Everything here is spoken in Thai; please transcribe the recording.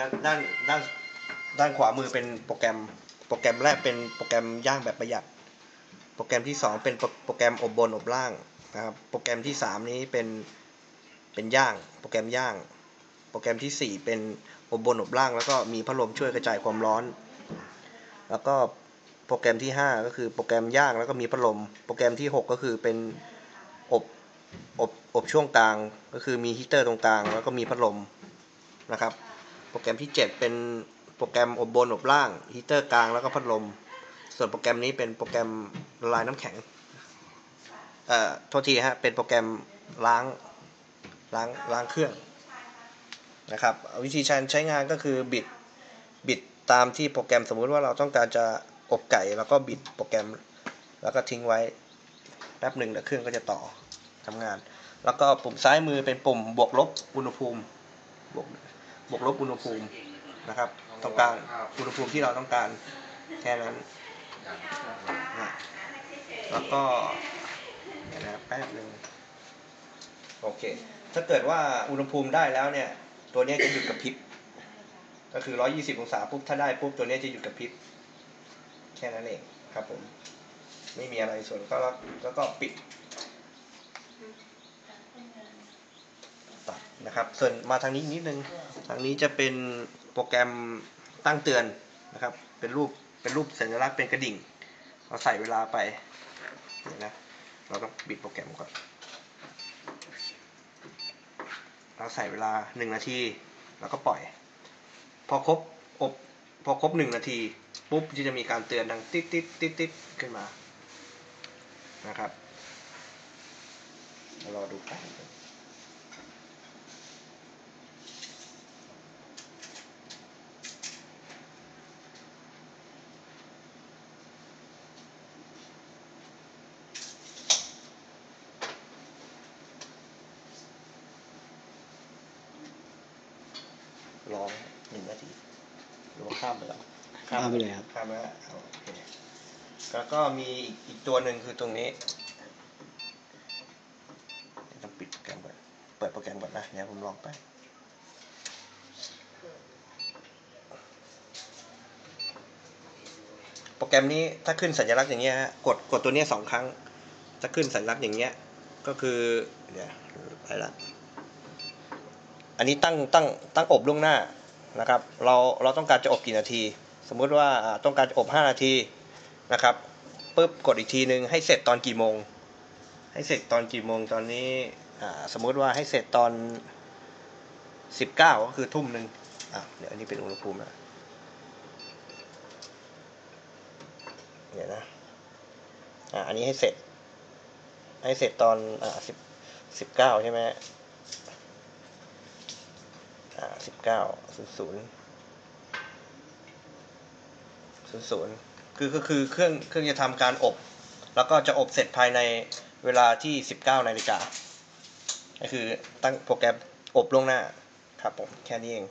ด้านด้านด้านด้านขวามือเป็นโปรแกรม โปรแกรมแรกเป็นโปรแกรมย่างแบบประหยัด โปรแกรมที่สองเป็นโปรแกรมอบบนอบล่างนะครับ โปรแกรมที่สามนี้เป็นเป็นย่าง โปรแกรมย่าง โปรแกรมที่สี่เป็นอบบนอบล่าง แล้วก็มีพัดลมช่วยกระจายความร้อน แล้วก็โปรแกรมที่ห้าก็คือโปรแกรมย่างแล้วก็มีพัดลม โปรแกรมที่หกก็คือเป็นอบอบอบช่วงกลาง ก็คือมีฮีเตอร์ตรงกลาง แล้วก็มีพัดลมนะครับ โปรแกรมที่ 7 เป็นโปรแกรมอบบนอบล่าง ฮีเตอร์กลางแล้วก็พัดลม ส่วนโปรแกรมนี้เป็นโปรแกรมละลายน้ำแข็ง เอ่อ โทษทีฮะ เป็นโปรแกรมล้างล้างล้างเครื่องนะครับ วิธีการใช้งานก็คือบิดบิดตามที่โปรแกรมสมมุติว่าเราต้องการจะอบไก่แล้วก็บิดโปรแกรม แล้วก็ทิ้งไว้แป๊บหนึ่งเดี๋ยวเครื่องก็จะต่อทำงาน แล้วก็ปุ่มซ้ายมือเป็นปุ่มบวกลบอุณหภูมิ บวกลบอุณหภูมินะครับ ต้องการอุณหภูมิที่เราต้องการแค่นั้นนะแล้วก็นะแป๊บหนึ่งโอเค ถ้าเกิดว่าอุณหภูมิได้แล้วเนี่ย ตัวนี้จะหยุดกระพริบก็คือ 120 องศาปุ๊บถ้าได้ปุ๊บตัวนี้จะหยุดกระพริบแค่นั้นเองครับผม ไม่มีอะไรส่วนก็แล้วก็ปิดตัด นะครับ ส่วนมาทางนี้นิดนึง ทางนี้จะเป็นโปรแกรมตั้งเตือนนะครับ เป็นรูป เป็นรูปสัญลักษณ์เป็นกระดิ่ง เราใส่เวลาไปนะ เราต้องปิดโปรแกรมก่อน เราใส่เวลาหนึ่งนาที แล้วก็ปล่อย พอครบอบพอครบหนึ่งนาที ปุ๊บที่จะมีการเตือนดังติ๊ดติ๊ดติ๊ดติ๊ดขึ้นมา นะครับเดี๋ยวรอดูไป รอหนึ่งนาทีหรือว่าข้ามไปแล้วข้ามไปเลยครับ ข้ามไปแล้วเอาโอเคแล้วก็มีอีกอีกตัวหนึ่งคือตรงนี้เดี๋ยวต้องปิดโปรแกรมก่อนเปิดโปรแกรมก่อนนะเดี๋ยวผมลองไปโปรแกรมนี้ถ้าขึ้นสัญลักษณ์อย่างเงี้ยฮะกดกดตัวเนี้ยสองครั้ง จะขึ้นสัญลักษณ์อย่างเงี้ยก็คือเดี๋ยวไปละ อันนี้ตั้งตั้งตั้งอบล่วงหน้านะครับ เราเราต้องการจะอบกี่นาที สมมุติว่าต้องการจะอบ 5 นาทีนะครับปุ๊บกดอีกทีนึงให้เสร็จตอนกี่โมง ให้เสร็จตอนกี่โมงตอนนี้สมมุติว่าให้เสร็จตอน 19 ก็คือทุ่มหนึ่งอะเดี๋ยวอันนี้เป็นอุณหภูมินะเดี๋ยวนะอ่าอันนี้ให้เสร็จ ให้เสร็จตอนอ่าสิบสิบเก้าใช่ไหม สิบเก้าศูนย์ศูนย์ศูนย์ศูนย์คือก็คือเครื่องเครื่องจะทำการอบ แล้วก็จะอบเสร็จภายในเวลาที่สิบเก้านาฬิกาก็คือตั้งโปรแกรมอบล่วงหน้าครับผมแค่นี้เอง